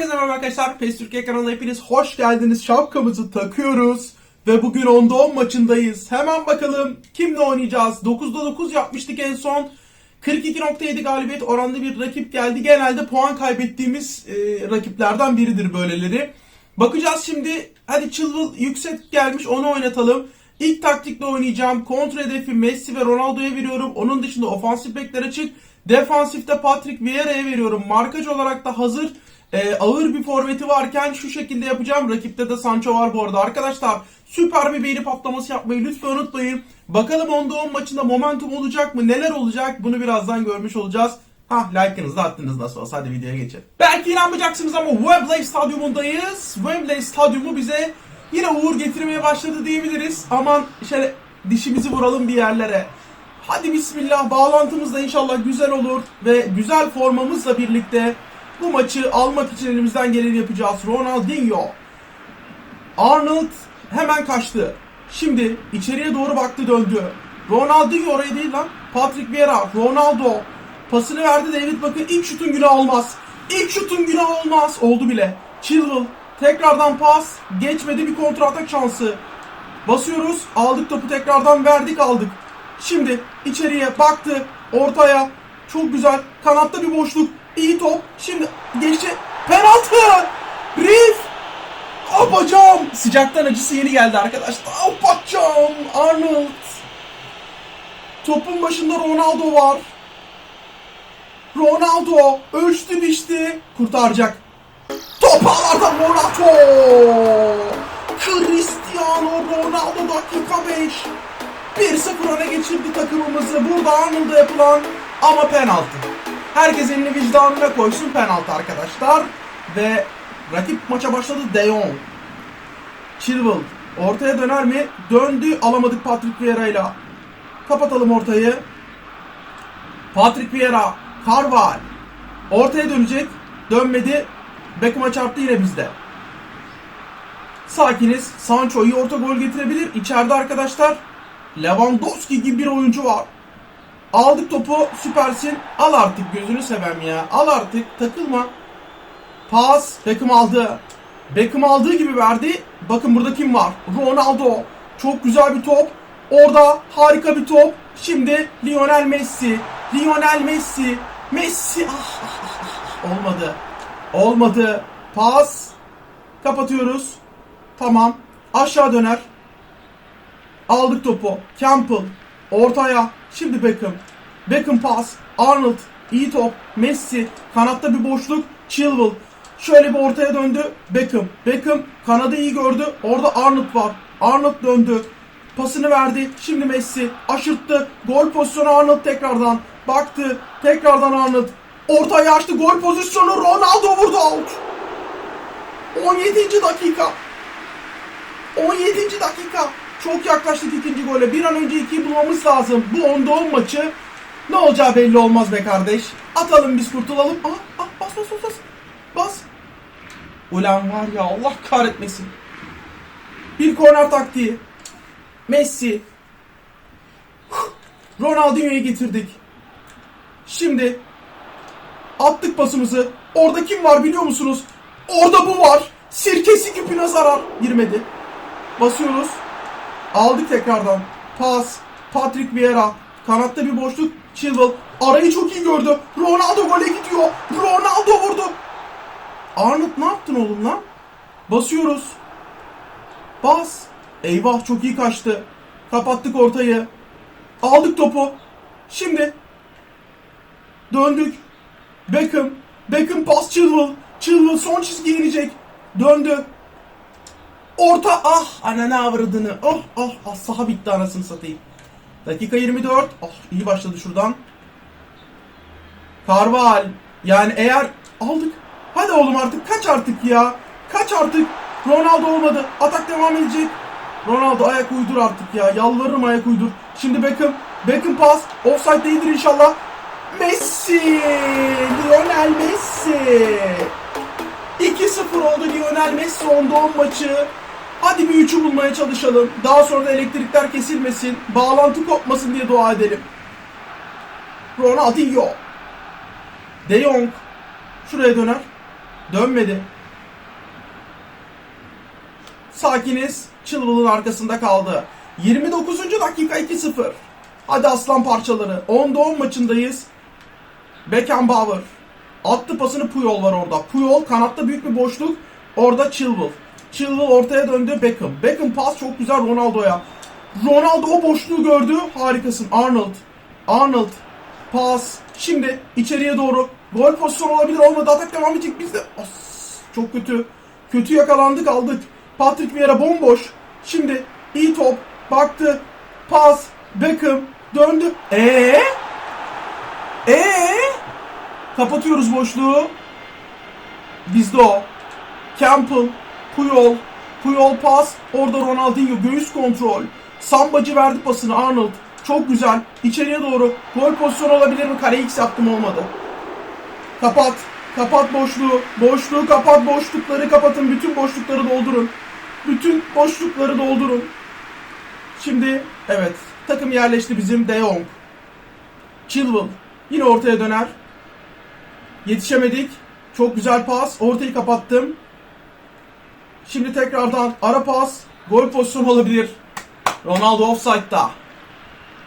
Herkese merhaba arkadaşlar. PES Türkiye kanalına hepiniz hoş geldiniz. Şapkamızı takıyoruz. Ve bugün 10'da 10 maçındayız. Hemen bakalım kimle oynayacağız. 9'da 9 yapmıştık en son. 42.7 galibiyet oranlı bir rakip geldi. Genelde puan kaybettiğimiz e, rakiplerden biridir böyleleri. Bakacağız şimdi. Hadi Chilwell yüksek gelmiş onu oynatalım. İlk taktikle oynayacağım. Kontra hedefi Messi ve Ronaldo'ya veriyorum. Onun dışında ofansif bekler açık. Defansifte Patrick Vieira'ya veriyorum. Markaj olarak da hazır e, ağır bir forveti varken şu şekilde yapacağım. Rakipte de Sancho var bu arada. Arkadaşlar süper bir beğeni patlaması yapmayı lütfen unutmayın. Bakalım 10'da 10 maçında momentum olacak mı? Neler olacak? Bunu birazdan görmüş olacağız. Hah like'ınızı da attınız nasıl olsa hadi videoya geçelim. Belki inanmayacaksınız ama Wembley Stadyumundayız. Wembley Stadyumu bize yine uğur getirmeye başladı diyebiliriz. Aman şöyle dişimizi vuralım bir yerlere. Hadi bismillah bağlantımız da inşallah güzel olur ve güzel formamızla birlikte bu maçı almak için elimizden geleni yapacağız. Ronaldinho. Arnold hemen kaçtı. Şimdi içeriye doğru baktı döndü. Ronaldinho oraya değil lan. Patrick Vieira, Ronaldo. Pasını verdi David bakın ilk şutun günah olmaz. İlk şutun günah olmaz. Oldu bile. Chilwell tekrardan pas. Geçmedi bir kontra atak şansı. Basıyoruz. Aldık topu tekrardan verdik aldık. Şimdi içeriye baktı. Ortaya. Çok güzel. Kanatta bir boşluk. İyi top. Şimdi geçti. Penaltı. Rif. Ah bacağım. Sıcaktan acısı yeni geldi arkadaşlar. Bacağım. Arnold. Topun başında Ronaldo var. Ronaldo ölçtü biçti. Kurtaracak. Top ağlardan Ronaldo. Cristiano Ronaldo dakika 5. 1-0 öne geçirdi takımımızı. Burada Arnold'a yapılan ama penaltı. Herkes elini vicdanına koysun penaltı arkadaşlar. Ve rakip maça başladı De Jong. Chilwell ortaya döner mi? Döndü alamadık Patrick Vieira'yla. Kapatalım ortayı. Patrick Vieira, Carval. Ortaya dönecek. Dönmedi. Beckham'a çarptı yine bizde. Sakiniz. Sancho iyi orta gol getirebilir. İçeride arkadaşlar Lewandowski gibi bir oyuncu var. Aldık topu süpersin. Al artık gözünü sevem ya. Al artık takılma. Pas. Beckham aldı. Beckham aldığı gibi verdi. Bakın burada kim var? Ronaldo. Çok güzel bir top. Orada harika bir top. Şimdi Lionel Messi. Lionel Messi. Messi. Ah, ah, ah, ah. Olmadı. Olmadı. Pas. Kapatıyoruz. Tamam. Aşağı döner. Aldık topu. Campbell. Ortaya. Şimdi Beckham. Beckham pas. Arnold. iyi top. Messi. Kanatta bir boşluk. Chilwell. Şöyle bir ortaya döndü. Beckham. Beckham kanadı iyi gördü. Orada Arnold var. Arnold döndü. Pasını verdi. Şimdi Messi aşırttı. Gol pozisyonu Arnold tekrardan. Baktı. Tekrardan Arnold. Ortaya açtı. Gol pozisyonu Ronaldo vurdu out. 17. dakika. 17. dakika. Çok yaklaştık ikinci gole. Bir an önce ikiyi bulmamız lazım. Bu 10'da 10 maçı ne olacağı belli olmaz be kardeş. Atalım biz kurtulalım. Ah, ah bas bas bas bas. Bas. Ulan var ya Allah kahretmesin. Bir korner taktiği. Messi. Ronaldinho'yu getirdik. Şimdi attık pasımızı. Orada kim var biliyor musunuz? Orada bu var. Sirkesi küpüne zarar. Girmedi. Basıyoruz. Aldık tekrardan. Pas. Patrick Vieira. Kanatta bir boşluk. Chilwell. Arayı çok iyi gördü. Ronaldo gole gidiyor. Ronaldo vurdu. Arnold ne yaptın oğlum lan? Basıyoruz. Bas. Eyvah çok iyi kaçtı. Kapattık ortayı. Aldık topu. Şimdi. Döndük. Beckham. Beckham pas Chilwell. Chilwell son çizgiye inecek. Döndü. Orta ah ananı avradını. Oh oh ah saha bitti anasını satayım. Dakika 24. Oh iyi başladı şuradan. Karval. Yani eğer aldık. Hadi oğlum artık kaç artık ya. Kaç artık. Ronaldo olmadı. Atak devam edecek. Ronaldo ayak uydur artık ya. Yalvarırım ayak uydur. Şimdi Beckham. Beckham pas. Offside değildir inşallah. Messi. Lionel Messi. 2-0 oldu Lionel Messi 10'da 10 maçı. Hadi bir 3'ü bulmaya çalışalım. Daha sonra da elektrikler kesilmesin. Bağlantı kopmasın diye dua edelim. Ronaldinho. De Jong. Şuraya döner. Dönmedi. Sakiniz. Chilwell'ın arkasında kaldı. 29. dakika 2-0. Hadi aslan parçaları. 10'da 10 maçındayız. Beckenbauer. Attı pasını Puyol var orada. Puyol kanatta büyük bir boşluk. Orada Chilwell. Chilwell ortaya döndü Beckham. Beckham pas çok güzel Ronaldo'ya. Ronaldo o boşluğu gördü. Harikasın. Arnold. Arnold. Pas. Şimdi içeriye doğru. Gol pozisyonu olabilir olmadı. Atak devam edecek. Biz de As, çok kötü. Kötü yakalandık aldık. Patrick Vieira bomboş. Şimdi iyi top. Baktı. Pas. Beckham. Döndü. Eee? Eee? Kapatıyoruz boşluğu. Bizde o. Campbell. Puyol. Puyol pas. Orada Ronaldinho. Göğüs kontrol. Sambacı verdi pasını Arnold. Çok güzel. İçeriye doğru. Gol pozisyonu olabilir mi? Kare X yaptım olmadı. Kapat. Kapat boşluğu. Boşluğu kapat. Boşlukları kapatın. Bütün boşlukları doldurun. Bütün boşlukları doldurun. Şimdi evet. Takım yerleşti bizim De Jong. Chilwell. Yine ortaya döner. Yetişemedik. Çok güzel pas. Ortayı kapattım. Şimdi tekrardan ara pas. Gol pozisyonu olabilir. Ronaldo offside'da.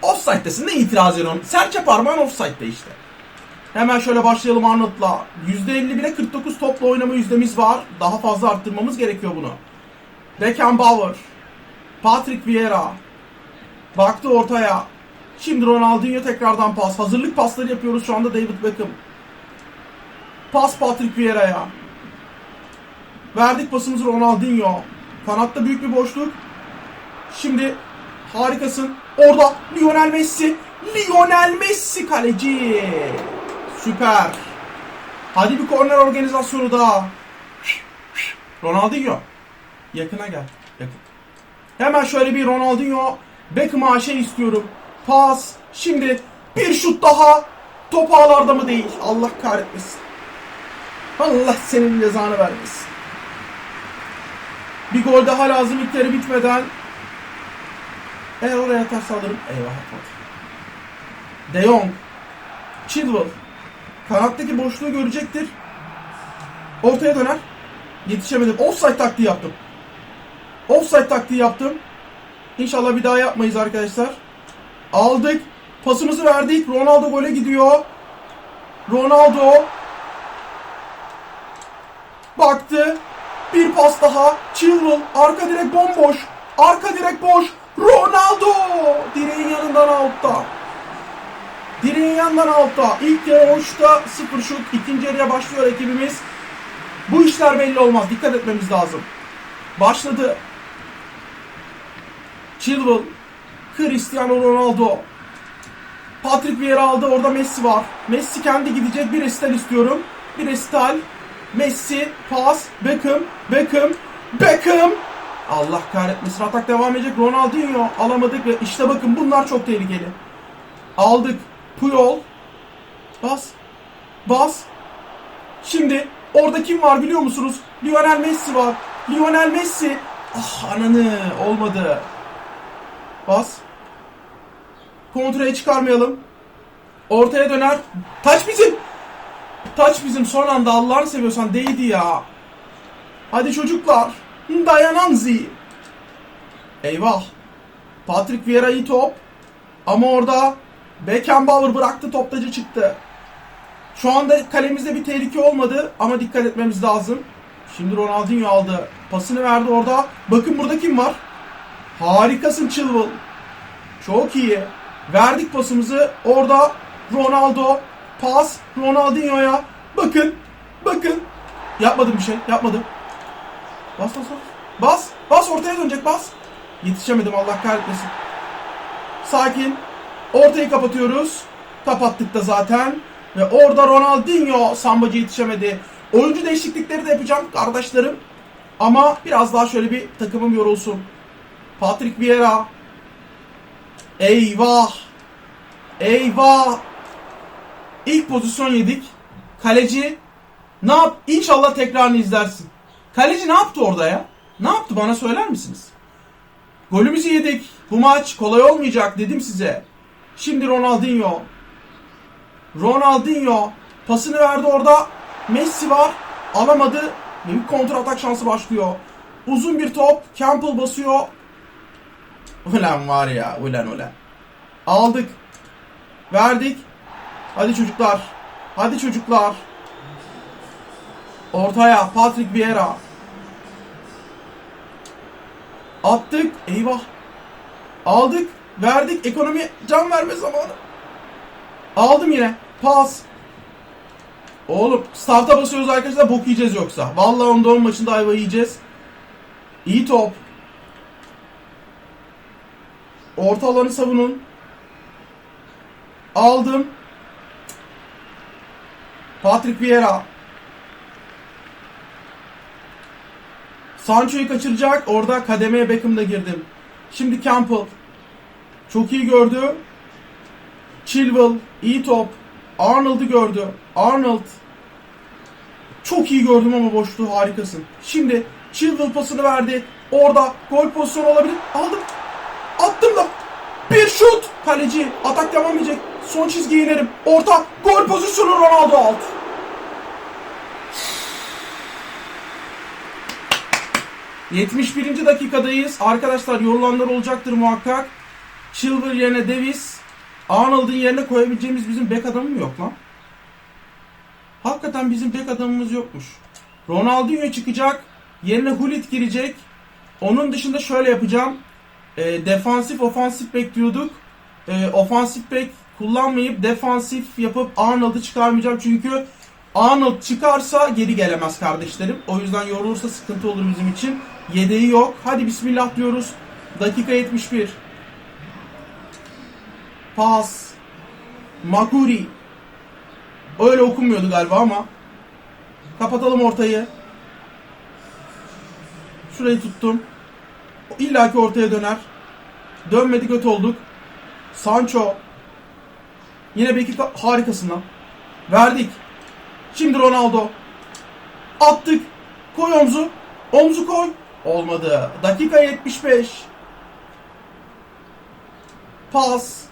Offside'desin ne itiraz ediyorsun? Serçe parmağın offside'da işte. Hemen şöyle başlayalım Arnold'la. %51'e 49 topla oynama yüzdemiz var. Daha fazla arttırmamız gerekiyor bunu. Beckenbauer. Patrick Vieira. Baktı ortaya. Şimdi Ronaldinho tekrardan pas. Hazırlık pasları yapıyoruz şu anda David Beckham. Pas Patrick Vieira'ya. Verdik pasımızı Ronaldinho. Kanatta büyük bir boşluk. Şimdi harikasın. Orada Lionel Messi. Lionel Messi kaleci. Süper. Hadi bir korner organizasyonu daha. Ronaldinho. Yakına gel. Yakın. Hemen şöyle bir Ronaldinho. Beckham'a şey istiyorum. Pas. Şimdi bir şut daha. Top ağlarda mı değil? Allah kahretmesin. Allah senin cezanı vermesin. Bir gol daha lazım ilk yarı bitmeden. Eğer oraya atarsa alırım. Eyvah atmadı. De Jong. Chilwell. Kanattaki boşluğu görecektir. Ortaya döner. Yetişemedim. Offside taktiği yaptım. Offside taktiği yaptım. İnşallah bir daha yapmayız arkadaşlar. Aldık. Pasımızı verdik. Ronaldo gole gidiyor. Ronaldo. Baktı. Bir pas daha. Chilwell. Arka direk bomboş. Arka direk boş. Ronaldo. Direğin yanından altta. Direğin yanından altta. İlk yarı hoşta 0 şut. İkinci yarıya başlıyor ekibimiz. Bu işler belli olmaz. Dikkat etmemiz lazım. Başladı. Chilwell. Cristiano Ronaldo. Patrick Vieira aldı. Orada Messi var. Messi kendi gidecek. Bir resital istiyorum. Bir resital. Messi. Pas. Beckham. Beckham. Beckham. Allah kahretmesin. Atak devam edecek. Ronaldinho alamadık ve işte bakın bunlar çok tehlikeli. Aldık. Puyol. Bas. Bas. Şimdi orada kim var biliyor musunuz? Lionel Messi var. Lionel Messi. Ah ananı olmadı. Bas. Kontraya çıkarmayalım. Ortaya döner. Taç bizim. Taç bizim son anda Allah'ını seviyorsan değdi ya. Hadi çocuklar. Dayananzi. Eyvah. Patrick Vieira iyi top. Ama orada Beckenbauer bıraktı toptacı çıktı. Şu anda kalemizde bir tehlike olmadı ama dikkat etmemiz lazım. Şimdi Ronaldinho aldı. Pasını verdi orada. Bakın burada kim var? Harikasın Chilwell. Çok iyi. Verdik pasımızı. Orada Ronaldo. Pas Ronaldinho'ya. Bakın. Bakın. Yapmadım bir şey. Yapmadım. Bas bas bas. Bas. Bas ortaya dönecek bas. Yetişemedim Allah kahretmesin. Sakin. Ortayı kapatıyoruz. Kapattık da zaten. Ve orada Ronaldinho sambacı yetişemedi. Oyuncu değişiklikleri de yapacağım kardeşlerim. Ama biraz daha şöyle bir takımım yorulsun. Patrick Vieira. Eyvah. Eyvah. İlk pozisyon yedik. Kaleci ne yap? İnşallah tekrarını izlersin. Kaleci ne yaptı orada ya? Ne yaptı bana söyler misiniz? Golümüzü yedik. Bu maç kolay olmayacak dedim size. Şimdi Ronaldinho. Ronaldinho pasını verdi orada. Messi var. alamadı bir kontra atak şansı başlıyor. Uzun bir top. Campbell basıyor. Ulan var ya ulan ulan. Aldık. Verdik. Hadi çocuklar. Hadi çocuklar. Ortaya Patrick Vieira. Attık. Eyvah. Aldık. Verdik. Ekonomi can verme zamanı. Aldım yine. Pas. Oğlum starta basıyoruz arkadaşlar bok yiyeceğiz yoksa. Vallahi onda 10 maçında ayva yiyeceğiz. İyi top. Orta alanı savunun. Aldım. Patrick Vieira. Sancho'yu kaçıracak. Orada kademeye Beckham'da girdim. Şimdi Campbell. Çok iyi gördü. Chilwell. iyi top. Arnold'u gördü. Arnold. Çok iyi gördüm ama boşluğu harikasın. Şimdi Chilwell pasını verdi. Orada gol pozisyonu olabilir. Aldım. Attım da. Bir şut. Kaleci. Atak devam edecek. Son çizgiye inerim. Orta. Gol pozisyonu Ronaldo alt. ...71. dakikadayız. Arkadaşlar yorulanlar olacaktır muhakkak. Chilwell yerine Davis. Arnold'un yerine koyabileceğimiz bizim bek adamı mı yok lan? Hakikaten bizim bek adamımız yokmuş. Ronaldinho çıkacak. Yerine Hullit girecek. Onun dışında şöyle yapacağım. E, defansif ofansif bekliyorduk. E, ofansif bek kullanmayıp defansif yapıp Arnold'u çıkarmayacağım. Çünkü Arnold çıkarsa geri gelemez kardeşlerim. O yüzden yorulursa sıkıntı olur bizim için. Yedeği yok. Hadi bismillah diyoruz. Dakika 71. Pas. Makuri. Öyle okunmuyordu galiba ama. Kapatalım ortayı. Şurayı tuttum. İlla ki ortaya döner. Dönmedi kötü olduk. Sancho. Yine belki harikasın lan. Verdik. Şimdi Ronaldo. Attık. Koy omzu. Omzu koy. Olmadı. Dakika 75. Pas.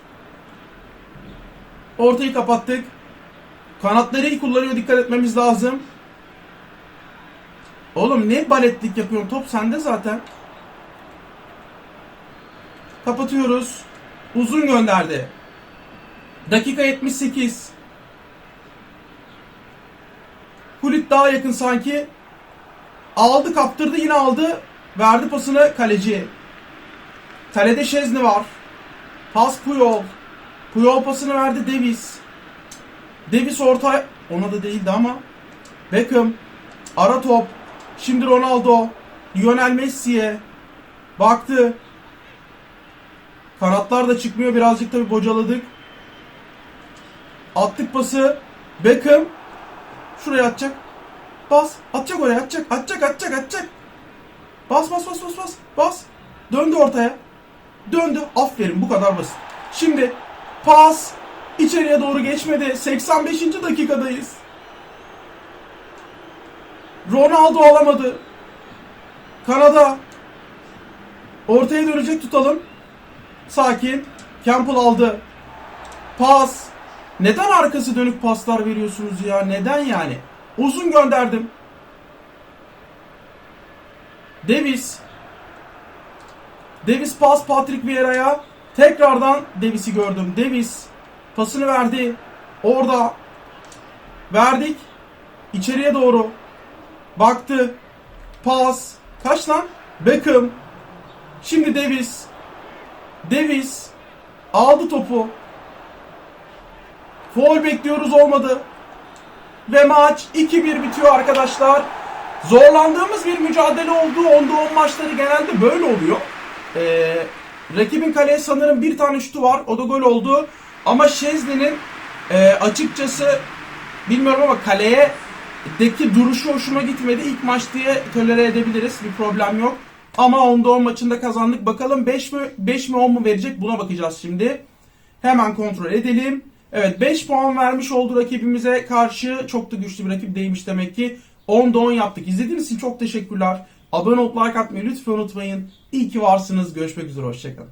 Ortayı kapattık. Kanatları iyi kullanıyor. Dikkat etmemiz lazım. Oğlum ne baletlik yapıyorum? Top sende zaten. Kapatıyoruz. Uzun gönderdi. Dakika 78. Kulit daha yakın sanki. Aldı kaptırdı yine aldı. Verdi pasını kaleci. Kalede Şezni var. Pas Puyol. Puyol pasını verdi Davis. Davis orta ona da değildi ama. Beckham. Ara top. Şimdi Ronaldo. Lionel Messi'ye. Baktı. Kanatlar da çıkmıyor. Birazcık tabi bocaladık. Attık pası. Beckham. Şuraya atacak. Bas. Atacak oraya. Atacak. Atacak. Atacak. Atacak. Bas bas bas bas bas. Bas. Döndü ortaya. Döndü. Aferin. Bu kadar basit. Şimdi pas. içeriye doğru geçmedi. 85. dakikadayız. Ronaldo alamadı. Kanada. Ortaya dönecek tutalım. Sakin. Campbell aldı. Pas. Neden arkası dönük paslar veriyorsunuz ya? Neden yani? Uzun gönderdim. Davis. Davis pas Patrick Vieira'ya. Tekrardan Davis'i gördüm. Davis pasını verdi. Orada verdik. İçeriye doğru. Baktı. Pas. Kaç lan? Beckham. Şimdi Davis. Davis aldı topu. Foul bekliyoruz olmadı. Ve maç 2-1 bitiyor arkadaşlar. Zorlandığımız bir mücadele oldu. Onda 10 maçları genelde böyle oluyor. Ee, rakibin kaleye sanırım bir tane şutu var. O da gol oldu. Ama Şezli'nin e, açıkçası bilmiyorum ama kaleye deki duruşu hoşuma gitmedi. İlk maç diye tolere edebiliriz. Bir problem yok. Ama onda 10 maçında kazandık. Bakalım 5 mi 5 mi 10 mu verecek? Buna bakacağız şimdi. Hemen kontrol edelim. Evet 5 puan vermiş oldu rakibimize karşı. Çok da güçlü bir rakip değilmiş demek ki. 10'da 10 yaptık. İzlediğiniz için çok teşekkürler. Abone olup like atmayı lütfen unutmayın. İyi ki varsınız. Görüşmek üzere. Hoşçakalın.